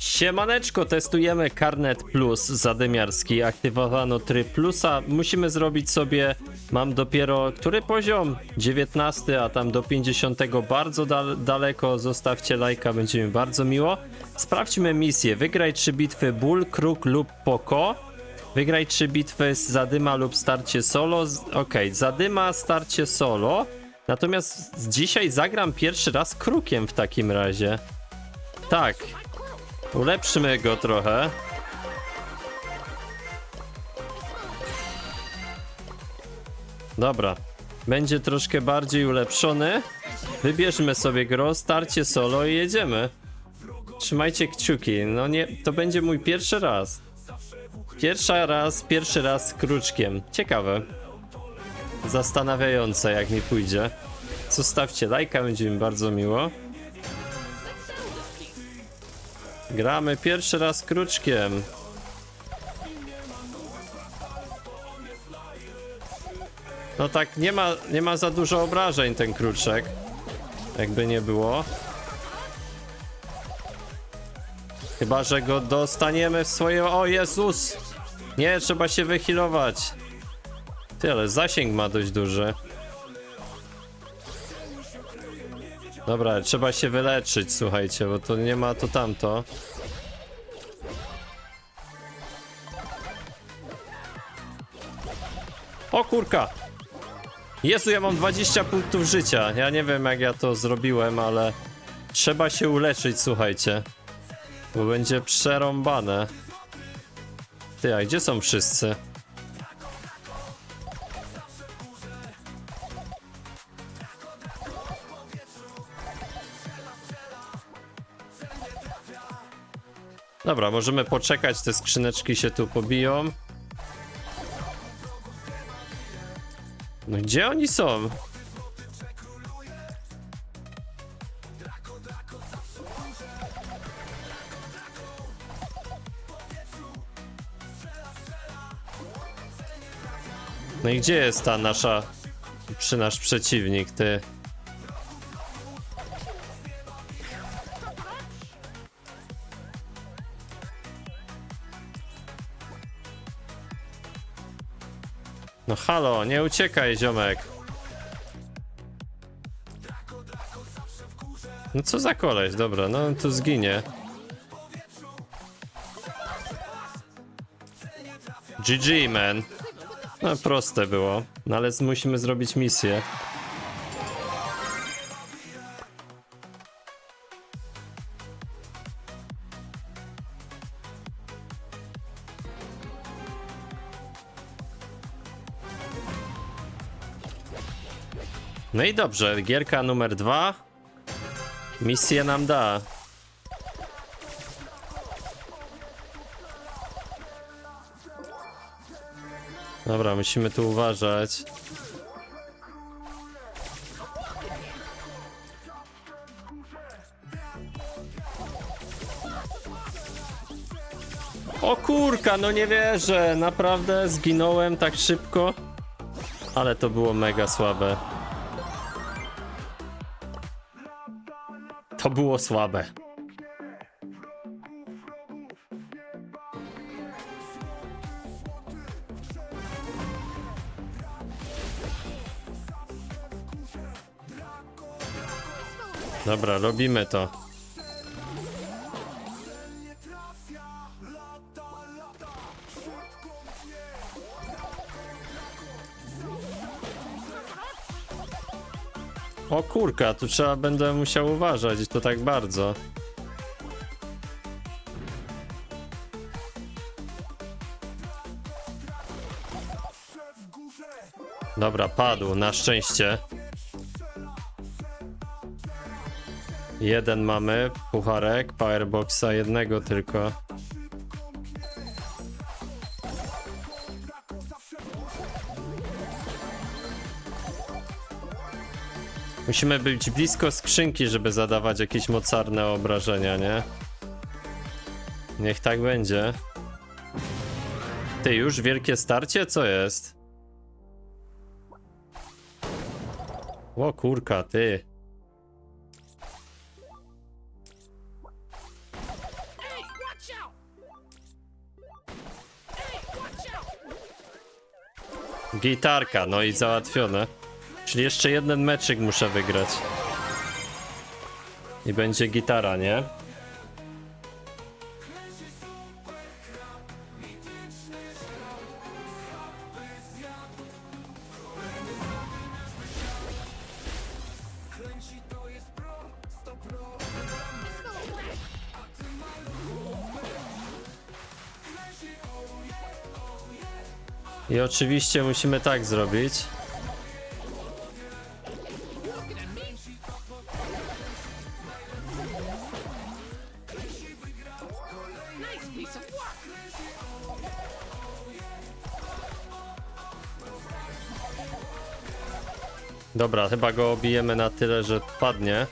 Siemaneczko, testujemy Karnet Plus zadymiarski. Aktywowano tryb plusa. Musimy zrobić sobie, mam dopiero, który poziom? 19, a tam do 50 bardzo dal daleko. Zostawcie lajka, będzie mi bardzo miło. Sprawdźmy misję. Wygraj 3 bitwy Bull, Kruk lub Poko. Wygraj 3 bitwy z Zadyma lub starcie solo. Okej, Zadyma, starcie solo. Natomiast dzisiaj zagram pierwszy raz Krukiem w takim razie. Tak, Ulepszymy go trochę. Dobra. Będzie troszkę bardziej ulepszony. Wybierzmy sobie go, starcie solo i jedziemy. Trzymajcie kciuki. No nie, to będzie mój pierwszy raz. Pierwszy raz, pierwszy raz z kruczkiem. Ciekawe. Zastanawiające jak mi pójdzie. Zostawcie lajka, będzie mi bardzo miło. Gramy pierwszy raz kruczkiem. No tak, nie ma, nie ma za dużo obrażeń ten kruczek. Jakby nie było. Chyba, że go dostaniemy w swoje... O Jezus! Nie, trzeba się wyhealować. Ty, ale zasięg ma dość duży. Dobra, trzeba się wyleczyć, słuchajcie, bo to nie ma to tamto. O kurka! Jezu, ja mam 20 punktów życia. Ja nie wiem jak ja to zrobiłem, ale trzeba się uleczyć, słuchajcie. Bo będzie przerąbane. Ty, a gdzie są wszyscy? Dobra, możemy poczekać, te skrzyneczki się tu pobiją. No gdzie oni są? No i gdzie jest ta nasza, przy nasz przeciwnik, ty? Halo, nie uciekaj, ziomek. No co za koleś, dobra, no on tu zginie. GG, man. No proste było, no ale musimy zrobić misję. No i dobrze, gierka numer dwa. Misję nam da. Dobra, musimy tu uważać. O kurka, no nie wierzę, naprawdę zginąłem tak szybko. Ale to było mega słabe. To było słabe. Dobra, robimy to. Kurka, tu trzeba będę musiał uważać i to tak bardzo. Dobra, padł, na szczęście. Jeden mamy, pucharek, powerboxa, jednego tylko. Musimy być blisko skrzynki, żeby zadawać jakieś mocarne obrażenia, nie? Niech tak będzie. Ty już wielkie starcie? Co jest? O kurka, ty. Gitarka, no i załatwione. Czyli jeszcze jeden meczyk muszę wygrać. I będzie gitara, nie? I oczywiście musimy tak zrobić. Dobra, chyba go obijemy na tyle, że padnie.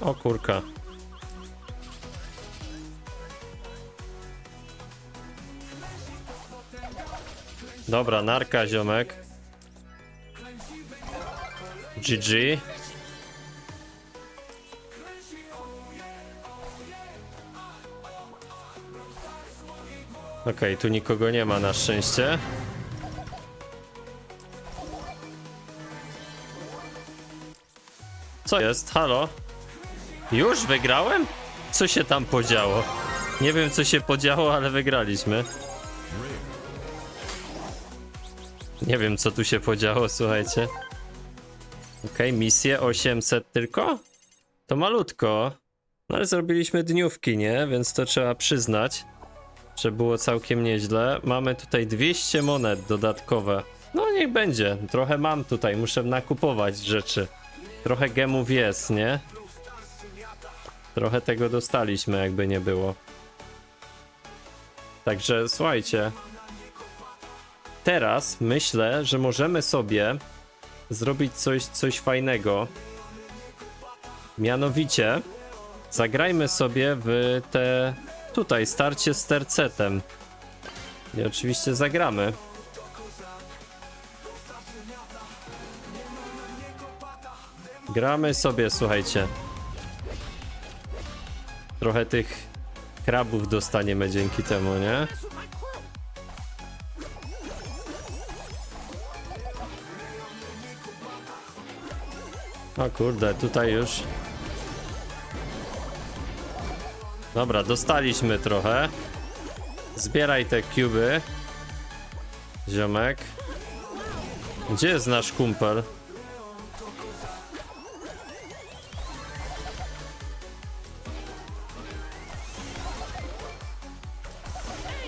O kurka. Dobra, narka ziomek. GG. Okej, tu nikogo nie ma na szczęście. Co jest? Halo? Już wygrałem? Co się tam podziało? Nie wiem co się podziało, ale wygraliśmy. Nie wiem co tu się podziało, słuchajcie. Okej, misję 800 tylko? To malutko. No ale zrobiliśmy dniówki, nie? Więc to trzeba przyznać, że było całkiem nieźle. Mamy tutaj 200 monet dodatkowe. No niech będzie. Trochę mam tutaj, muszę nakupować rzeczy. Trochę gemów jest, nie? Trochę tego dostaliśmy, jakby nie było. Także słuchajcie. Teraz myślę, że możemy sobie zrobić coś, coś fajnego. Mianowicie zagrajmy sobie w te tutaj starcie z tercetem. I oczywiście zagramy. Gramy sobie, słuchajcie. Trochę tych krabów dostaniemy dzięki temu, nie? O kurde, tutaj już. Dobra, dostaliśmy trochę. Zbieraj te kuby. Ziomek. Gdzie jest nasz kumpel?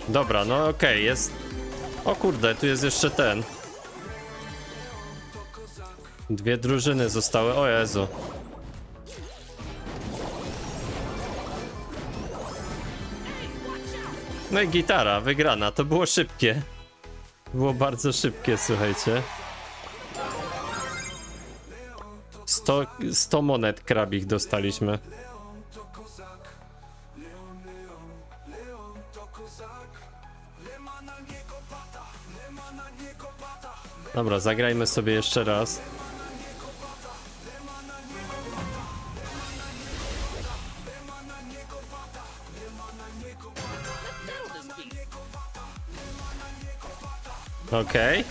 Dobra, no okej, jest. O kurde, tu jest jeszcze ten. Dwie drużyny zostały. O Jezu. No i gitara, wygrana. To było szybkie. Było bardzo szybkie, słuchajcie. 100, 100 monet krabich dostaliśmy. Dobra, zagrajmy sobie jeszcze raz. Okej.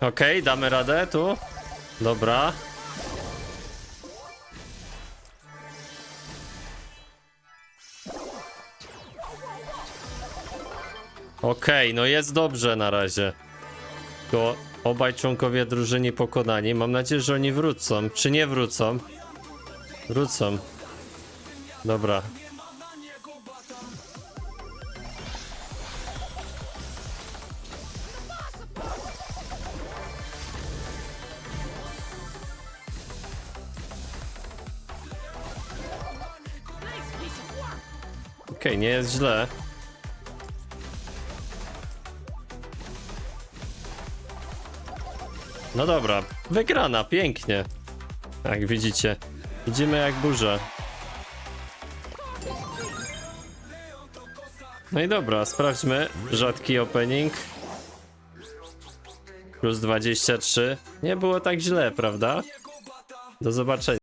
Okej, damy radę tu. Dobra. Okej, no jest dobrze na razie. To obaj członkowie drużyny pokonani. Mam nadzieję, że oni wrócą. Czy nie wrócą? Wrócą. Dobra. Okej, nie jest źle. No dobra, wygrana, pięknie. Jak widzicie, idziemy jak burza. No i dobra, sprawdźmy. Rzadki opening. Plus 23. Nie było tak źle, prawda? Do zobaczenia.